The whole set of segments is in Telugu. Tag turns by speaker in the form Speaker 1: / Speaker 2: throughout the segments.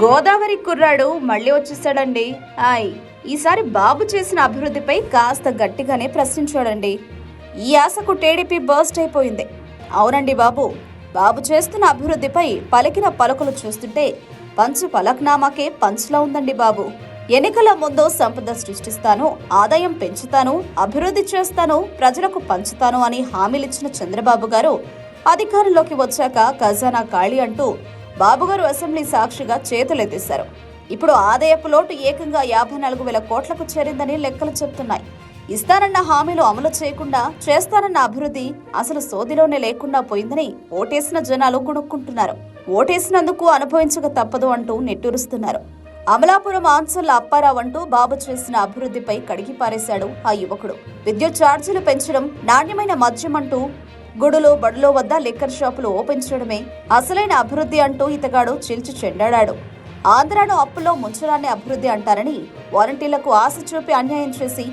Speaker 1: గోదావరి కుర్రాడు మళ్ళీ వచ్చేసాడండి. హాయ్ ఈసారి బాబు చేసిన అభివృద్ధిపై కాస్త గట్టిగానే ప్రశ్నించాడండి. ఈ ఆశకు టీడీపీ బర్స్ట్ అయిపోయింది. అవునండి బాబు బాబు చేస్తున్న అభివృద్ధిపై పలికిన పలుకులు చూస్తుంటే పంచు పలక్నామాకే పంచులా ఉందండి బాబు. ఎన్నికల ముందు సంపద సృష్టిస్తాను ఆదాయం పెంచుతాను అభివృద్ధి చేస్తాను ప్రజలకు పంచుతాను అని హామీలిచ్చిన చంద్రబాబు గారు అధికారంలోకి వచ్చాక ఖజానా ఖాళీ అంటూ బాబుగారు అసెంబ్లీ సాక్షిగా చేతులెత్తేశారు. ఇప్పుడు ఆదాయపు లోటు ఏకంగా యాభై నాలుగు వేల కోట్లకు చేరిందని లెక్కలు చెప్తున్నాయి. ఇస్తానన్న హామీలు అమలు చేయకుండా చేస్తానన్న అభివృద్ధి అసలు సోదిలోనే లేకుండా పోయిందని ఓటేసిన జనాలు కొనుక్కుంటున్నారు. ఓటేసినందుకు అనుభవించక తప్పదు అంటూ నిట్టూరుస్తున్నారు. అమలాపురం ఆన్సర్ల అప్పారావు అంటూ బాబు చేసిన అభివృద్ధిపై కడిగి పారేశాడు ఆ యువకుడు. విద్యుత్ ఛార్జీలు పెంచడం నాణ్యమైన మద్యం అంటూ గుడులు బడుల వద్ద లిక్కర్ షాపులు ఓపెన్ చేయడమే. అసలైన అభివృద్ధి అంటూ ఇతగాడు చిల్చి చెండాడాడు. ఆంధ్రాను అప్పులో ముంచడాన్ని అభివృద్ధి అంటారని వారంటీలకు ఆశ చూపి అన్యాయం చేసి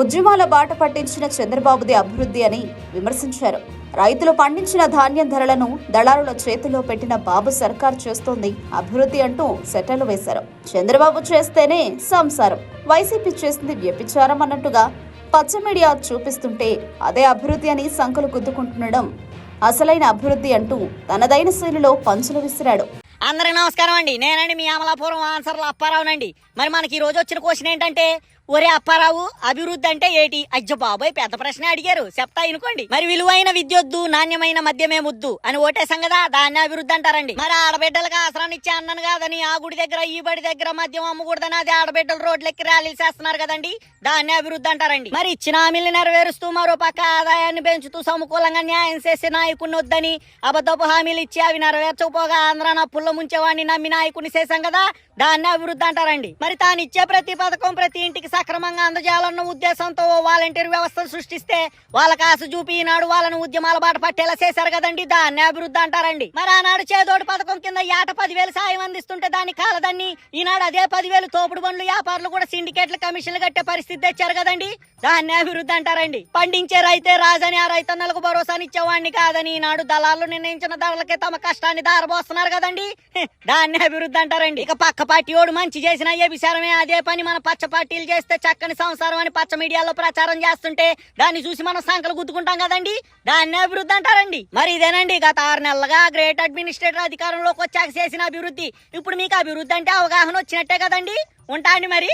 Speaker 1: ఉద్యమాల బాట పట్టించిన చంద్రబాబుది అభివృద్ధి అని విమర్శించారు. రైతులు పండించిన ధాన్యం ధరలను దళారుల చేతిలో పెట్టిన బాబు సర్కార్ చేస్తోంది అభివృద్ధి అంటూ సెటలు వేశారు. చంద్రబాబు చేస్తేనే సంసారం. వైసీపీ చేసింది వ్యభిచారం అన్నట్టుగా పచ్చ మీడియా చూపిస్తుంటే అదే అభివృద్ధి అని సంకలు గుద్దుకుంటుండడం అసలైన అభివృద్ధి అంటూ తనదైన శైలిలో పంచులు విసిరాడు.
Speaker 2: అందరికి నమస్కారం అండి. నేనండి మీ అమలాపురం ఆన్సర్లు అప్పారావునండి. మరి మనకి ఈ రోజు వచ్చిన క్వశ్చన్ ఏంటంటే ఒరే అప్పారావు అభివృద్ధి అంటే ఏటి? అజ్జ బాబాయ్ పెద్ద ప్రశ్న అడిగారు. చెప్తా ఇనుకోండి. మరి విలువైన విద్యొద్దు నాణ్యమైన మద్యమే ముద్దు అని ఓటేసాం కదా దాన్ని అభివృద్ధి అంటారండి. మరి ఆడబిడ్డలకు ఆసరాన్ని ఇచ్చే అన్నాను కాదని ఆ గుడి దగ్గర ఈ బడి దగ్గర మద్యం అమ్మకూడదని అది ఆడబిడ్డలు రోడ్లెక్కి ర్యాలీలు చేస్తున్నారు కదండి దాన్ని అభివృద్ధి అంటారండి. మరి ఇచ్చిన హామీలు నెరవేరుస్తూ మరో పక్క ఆదాయాన్ని పెంచుతూ సమకూలంగా న్యాయం చేసే నాయకుడిని వద్దని అబద్ధపు హామీలు ఇచ్చి అవి నెరవేర్చకపోగా ఆంధ్రాన పుల్ల ముంచేవాడిని నమ్మి నాయకుడిని చేశాం కదా దాన్ని అభివృద్ధి అంటారండి. మరి తాను ఇచ్చే ప్రతి పథకం ప్రతి ఇంటికి సక్రమంగా అందజేయాలన్న ఉద్దేశంతో ఓ వాలంటీర్ వ్యవస్థను సృష్టిస్తే వాళ్ళకి ఆశ చూపి ఈనాడు వాళ్ళని ఉద్యమాల బాట పట్టేలా చేశారు కదండి. దాన్ని అభివృద్ధి అంటారండి. మరి ఆనాడు చేదోడు పథకం కింద ఏట పదివేలు సాయం అందిస్తుంటే దాన్ని కాలదండి ఈనాడు అదే పదివేలు తోపుడు బండ్లు వ్యాపారులు కూడా సిండికేట్ల కమిషన్లు కట్టే పరిస్థితి తెచ్చారు కదండి. దాన్ని అభివృద్ధి అంటారండి. పండించే రైతే రాజని ఆ రైతన్నలకు భరోసానిచ్చేవాడిని కాదని ఈనాడు దళాలు నిర్ణయించిన ధరలకే తమ కష్టాన్ని దారబోస్తున్నారు కదండి. దాన్ని అభివృద్ధి అంటారండి. ఇక పక్క పార్టీ వాడు మంచి చేసిన ఏ విచారమే అదే పని మన పచ్చ పార్టీలు చేస్తే చక్కని సంసారం అని పచ్చ మీడియాలో ప్రచారం చేస్తుంటే దాన్ని చూసి మనం సంకలు గుద్దుకుంటాం కదండి? దాన్ని అభివృద్ధి అంటారండి. మరి ఇదేనండి గత ఆరు నెలలుగా గ్రేట్ అడ్మినిస్ట్రేటర్ అధికారంలోకి వచ్చాక చేసిన అభివృద్ధి. ఇప్పుడు మీకు అభివృద్ధి అంటే అవగాహన వచ్చినట్టే కదండి? ఉంటా అండి మరి.